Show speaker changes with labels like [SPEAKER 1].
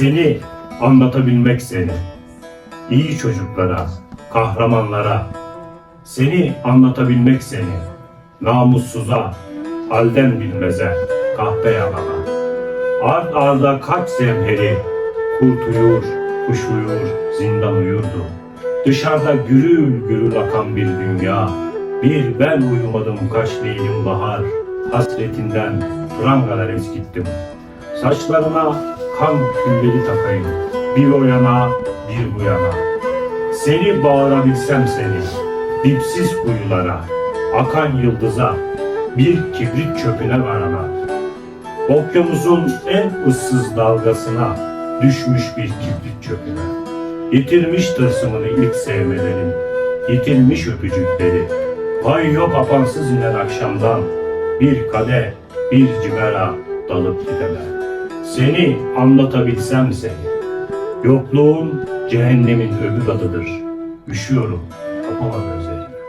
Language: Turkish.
[SPEAKER 1] Seni anlatabilmek seni. İyi çocuklara, kahramanlara. Seni anlatabilmek seni. Namussuza, halden bilmeze, kahpe yalana. Ard arda kaç zemheri, kurt uyur, kuş uyur, zindan uyurdu. Dışarıda gürül gürül akan bir dünya, bir ben uyumadım kaç leylim bahar, hasretinden prangalar eskittim. Saçlarına kan külleri takayım, bir o yana, bir bu yana. Seni bağırabilsem seni, dipsiz kuyulara, akan yıldıza, bir kibrit çöpüne varana. Okyanusun en ıssız dalgasına düşmüş bir kibrit çöpüne. Yitirmiş tılsımını ilk sevmelerin, yitirmiş öpücükleri. Pay yok apansız inen akşamdan, bir kade, bir cigara dalıp gidemem. Seni anlatabilsem seni. Yokluğun cehennemin öbür adıdır. Üşüyorum, kapama gözlerimi.